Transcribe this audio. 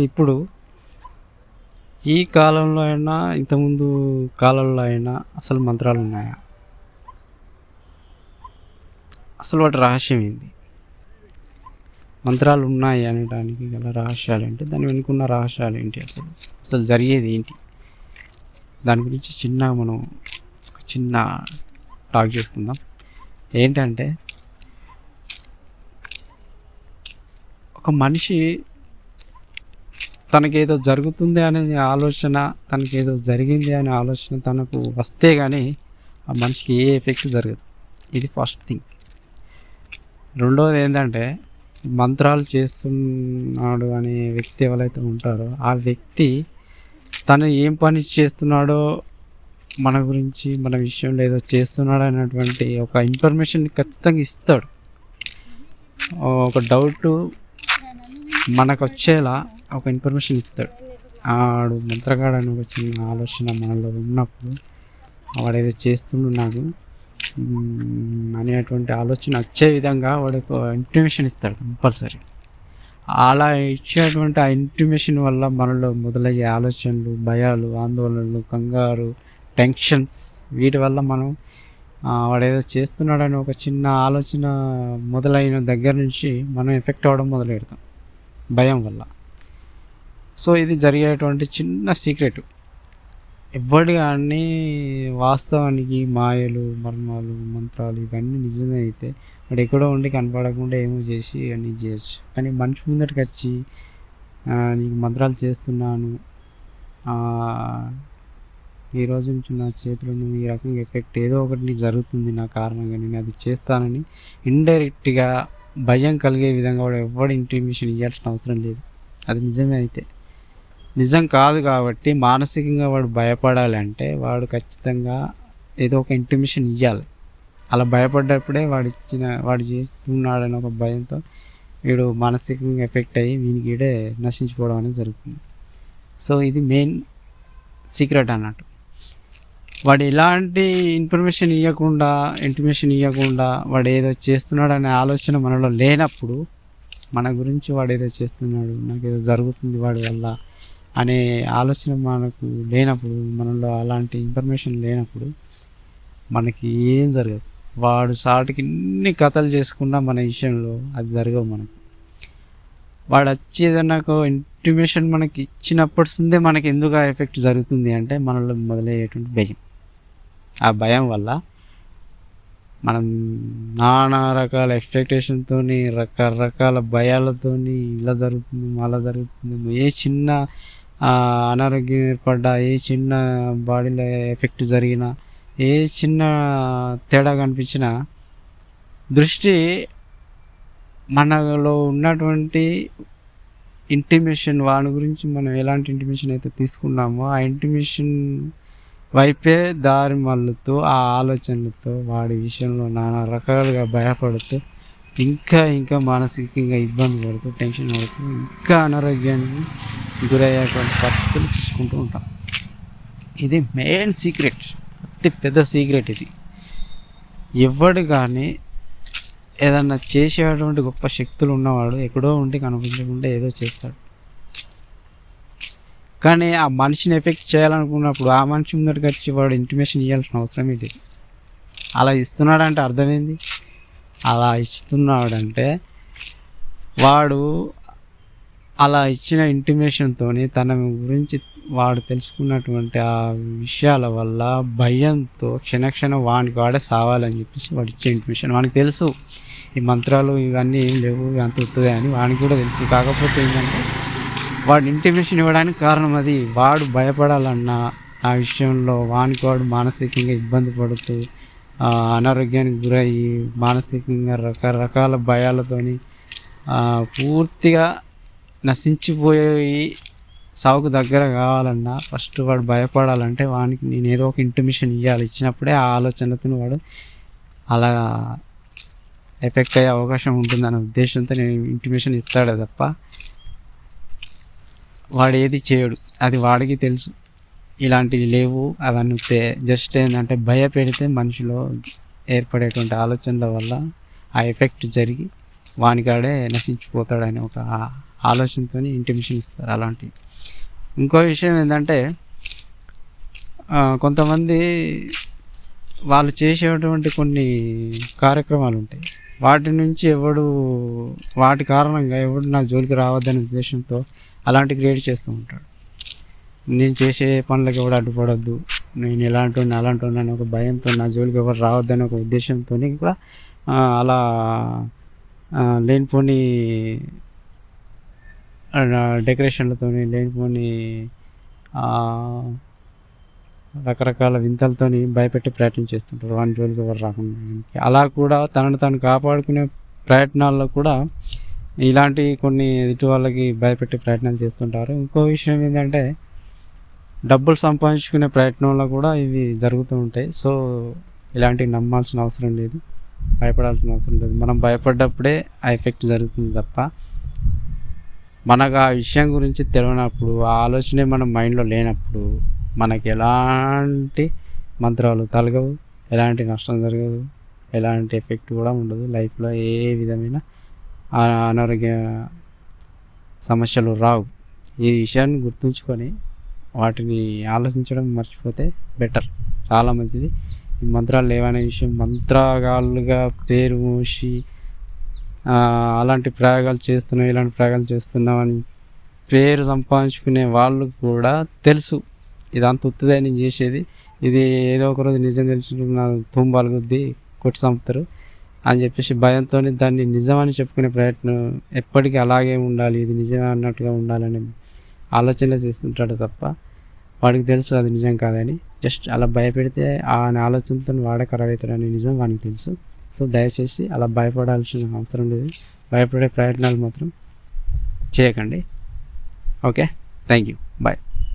ఇప్పుడు ఈ కాలంలో అయినా ఇంతకుముందు కాలంలో అయినా అసలు మంత్రాలు ఉన్నాయా? అసలు వాటి రహస్యం ఏంది? మంత్రాలు ఉన్నాయి అనడానికి గల రహస్యాలు ఏంటి? దాని వెనుకున్న రహస్యాలు ఏంటి అసలు? అసలు జరిగేది ఏంటి? దాని గురించి చిన్న మనం ఒక చిన్న టాక్ చేసుకుందాం. ఏంటంటే ఒక మనిషి తనకేదో జరుగుతుంది అనే ఆలోచన తనకేదో జరిగింది అనే ఆలోచన తనకు వస్తే కానీ ఆ మనిషికి ఏ ఎఫెక్ట్ జరగదు. ఇది ఫస్ట్ థింగ్. రెండవది ఏంటంటే మంత్రాలు చేస్తున్నాడు అనే వ్యక్తి ఎవరైతే ఉంటారో ఆ వ్యక్తి తను ఏం పని చేస్తున్నాడో మన గురించి మన విషయంలో ఏదో చేస్తున్నాడు అనేటువంటి ఒక ఇన్ఫర్మేషన్ ఖచ్చితంగా ఇస్తాడు. ఒక డౌట్ మనకు వచ్చేలా ఒక ఇన్ఫర్మేషన్ ఇస్తాడు ఆడు మంత్రగాడు అని ఒక చిన్న ఆలోచన మనలో ఉన్నప్పుడు వాడేదో చేస్తుండు మ్మ్, అనేటువంటి ఆలోచన వచ్చే విధంగా వాడికి ఇంటిమేషన్ ఇస్తాడు కంపల్సరీ అలా ఇచ్చేటువంటి ఆ ఇంటిమేషన్ వల్ల మనలో మొదలయ్యే ఆలోచనలు భయాలు ఆందోళనలు కంగారు టెన్షన్స్ వీటి వల్ల మనం వాడేదో చేస్తున్నాడని ఒక చిన్న ఆలోచన మొదలైన దగ్గర నుంచి మనం ఎఫెక్ట్ అవ్వడం మొదలు పెడతాం భయం వల్ల. సో ఇది జరిగేటువంటి చిన్న సీక్రెట్. ఎవడు కానీ వాస్తవానికి మాయలు మర్మాలు మంత్రాలు ఇవన్నీ నిజమే అయితే వాడు ఎక్కడో ఉండి కనపడకుండా ఏమో చేసి అన్నీ చేయొచ్చు. కానీ మనిషి ముందటికి వచ్చి నీకు మంత్రాలు చేస్తున్నాను ఈ రోజు నుంచి నా చేతిలో ఈ రకంగా ఎఫెక్ట్ ఏదో ఒకటి జరుగుతుంది నా కారణంగా నేను అది చేస్తానని ఇండైరెక్ట్గా భయం కలిగే విధంగా వాడు ఎవ్వడి ఇంటిమేషన్ ఇవ్వాల్సిన అవసరం లేదు. అది నిజమే అయితే. నిజం కాదు కాబట్టి మానసికంగా వాడు భయపడాలి అంటే వాడు ఖచ్చితంగా ఏదో ఒక ఇంటిమేషన్ ఇవ్వాలి అలా భయపడ్డప్పుడే వాడు ఇచ్చిన వాడు చేస్తున్నాడని ఒక భయంతో వీడు మానసికంగా ఎఫెక్ట్ అయ్యి వీనికి వీడే నశించిపోవడం అనేది జరుగుతుంది. సో ఇది మెయిన్ సీక్రెట్ అన్నట్టు. వాడు ఎలాంటి ఇన్ఫర్మేషన్ ఇవ్వకుండా ఇంటిమేషన్ ఇవ్వకుండా వాడు ఏదో చేస్తున్నాడు అనే ఆలోచన మనలో లేనప్పుడు మన గురించి వాడు ఏదో చేస్తున్నాడు నాకు ఏదో జరుగుతుంది వాడి వల్ల అనే ఆలోచన మనకు లేనప్పుడు మనలో అలాంటి ఇన్ఫర్మేషన్ లేనప్పుడు మనకి ఏం జరగదు. వాడు సాటికి ఎన్ని కథలు చేసుకున్నా మన విషయంలో అది జరగవు మనకు. వాడు వచ్చి ఏదన్నా ఇంటిమేషన్ మనకి ఇచ్చినప్పటి నుండే మనకి ఎందుకు ఆ ఎఫెక్ట్ జరుగుతుంది అంటే మనలో మొదలయ్యేటువంటి భయం. ఆ భయం వల్ల మనం నానా రకాల ఎక్స్పెక్టేషన్తో రకరకాల భయాలతోని ఇలా జరుగుతుంది అలా జరుగుతుంది ఏ చిన్న అనారోగ్యం ఏర్పడ్డా ఏ చిన్న బాడీలో ఎఫెక్ట్ జరిగినా ఏ చిన్న తేడా కనిపించినా దృష్టి మనలో ఉన్నటువంటి ఇంటిమేషన్ వాడి గురించి మనం ఎలాంటి ఇంటిమేషన్ అయితే తీసుకున్నామో ఆ ఇంటిమేషన్ వైపే దారి మళ్ళుతూ ఆ ఆలోచనలతో వాడి విషయంలో నానా రకాలుగా భయపడుతూ ఇంకా ఇంకా మానసికంగా ఇబ్బంది పడుతూ టెన్షన్ పడుతూ ఇంకా అనారోగ్యానికి గురయ్యేటువంటి పరిస్థితులు తీసుకుంటూ ఉంటాం. ఇది మెయిన్ సీక్రెట్ అతి పెద్ద సీక్రెట్ ఇది. ఎవడు కానీ ఏదన్నా చేసేటువంటి గొప్ప శక్తులు ఉన్నవాడు ఎక్కడో ఉండి కనిపించకుండా ఏదో చేస్తాడు. కానీ ఆ మనిషిని ఎఫెక్ట్ చేయాలనుకున్నప్పుడు ఆ మనిషి ముందరికి వచ్చి వాడు ఇంటిమేషన్ ఇవ్వాల్సిన అవసరం ఇది. అలా ఇస్తున్నాడంటే అర్థమైంది. అలా ఇస్తున్నాడంటే వాడు అలా ఇచ్చిన ఇంటిమేషన్తో తన గురించి వాడు తెలుసుకున్నటువంటి ఆ విషయాల వల్ల భయంతో క్షణక్షణం వానికి వాడే సావాలని చెప్పేసి వాడు ఇచ్చే ఇంటిమేషన్ వానికి తెలుసు. ఈ మంత్రాలు ఇవన్నీ ఏం లేవు అంత వస్తుంది అని వానికి కూడా తెలుసు. కాకపోతే ఏంటంటే వాడు ఇంటిమేషన్ ఇవ్వడానికి కారణం అది. వాడు భయపడాలన్నా ఆ విషయంలో వానికి వాడు మానసికంగా ఇబ్బంది పడుతూ అనారోగ్యానికి గురయ్యి మానసికంగా రకరకాల భయాలతోని పూర్తిగా నశించిపోయి సావుకు దగ్గర కావాలన్నా ఫస్ట్ వాడు భయపడాలంటే వానికి నేను ఏదో ఒక ఇంటిమేషన్ ఇవ్వాలి ఇచ్చినప్పుడే ఆ ఆలోచనతో వాడు అలా ఎఫెక్ట్ అయ్యే అవకాశం ఉంటుందనే ఉద్దేశంతో నేను ఇంటిమేషన్ ఇస్తాడే తప్ప వాడు ఏది చేయడు. అది వాడికి తెలుసు. ఇలాంటివి లేవు. అవన్నీ జస్ట్ ఏంటంటే భయపెడితే మనిషిలో ఏర్పడేటువంటి ఆలోచనల వల్ల ఆ ఎఫెక్ట్ జరిగి వానికాడే నశించిపోతాడని ఒక ఆలోచనతో ఇంటిమేషన్ ఇస్తారు అలాంటివి. ఇంకో విషయం ఏంటంటే కొంతమంది వాళ్ళు చేసేటువంటి కొన్ని కార్యక్రమాలు ఉంటాయి వాటి నుంచి ఎవడు వాటి కారణంగా ఎవడు నా జోలికి రావద్దనే ఉద్దేశంతో అలాంటి క్రియేట్ చేస్తూ ఉంటాడు. నేను చేసే పనులకు ఎవడు అడ్డుపడద్దు. నేను ఎలాంటి అలాంటి ఉన్నాను ఒక భయంతో నా జోలికి ఎవరు రావద్దనే ఒక ఉద్దేశంతో కూడా అలా లేనిపోని డెకరేషన్లతో లేనిపోని రకరకాల వింతలతోని భయపెట్టి ప్రయత్నం చేస్తుంటారు. వాని జోలికి ఎవరు రాకుండా. అలా కూడా తనను తాను కాపాడుకునే ప్రయత్నాల్లో కూడా ఇలాంటి కొన్ని ఎదుటి వాళ్ళకి భయపెట్టే ప్రయత్నాలు చేస్తుంటారు. ఇంకో విషయం ఏంటంటే డబ్బులు సంపాదించుకునే ప్రయత్నంలో కూడా ఇవి జరుగుతూ ఉంటాయి. సో ఇలాంటివి నమ్మాల్సిన అవసరం లేదు. భయపడాల్సిన అవసరం లేదు. మనం భయపడ్డప్పుడే ఆ ఎఫెక్ట్ జరుగుతుంది తప్ప మనకు ఆ విషయం గురించి తెలియనప్పుడు ఆ ఆలోచనే మన మైండ్లో లేనప్పుడు మనకి ఎలాంటి మంత్రాలు తలగవు ఎలాంటి నష్టం జరగదు ఎలాంటి ఎఫెక్ట్ కూడా ఉండదు. లైఫ్లో ఏ విధమైన అనారోగ్య సమస్యలు రావు. ఈ విషయాన్ని గుర్తుంచుకొని వాటిని ఆలోచించడం మర్చిపోతే బెటర్. చాలా మంచిది. ఈ మంత్రాలు లేవనే విషయం మంత్రగాళ్ళుగా పేరు మూసి అలాంటి ప్రయోగాలు చేస్తున్నాం ఇలాంటి ప్రయోగాలు చేస్తున్నాం అని పేరు సంపాదించుకునే వాళ్ళు కూడా తెలుసు. ఇదంతా ఉత్తుదే నేను చేసేది. ఇది ఏదో ఒక రోజు నిజం తెలుసుకున్న నా తుంబాలు కొట్టి చంపుతారు. అని చెప్పేసి భయంతో దాన్ని నిజమని చెప్పుకునే ప్రయత్నం ఎప్పటికీ అలాగే ఉండాలి ఇది నిజమే అన్నట్టుగా ఉండాలని ఆలోచనలు చేస్తుంటాడు తప్ప వాడికి తెలుసు అది నిజం కాదని. జస్ట్ అలా భయపెడితే ఆ ఆలోచనతో వాడే ఖరాబ్ అవుతాడని నిజం వానికి తెలుసు. సో దయచేసి అలా భయపడాల్సిన అవసరం లేదు. భయపడే ప్రయత్నాలు మాత్రం చేయకండి. ఓకే? Thank you bye.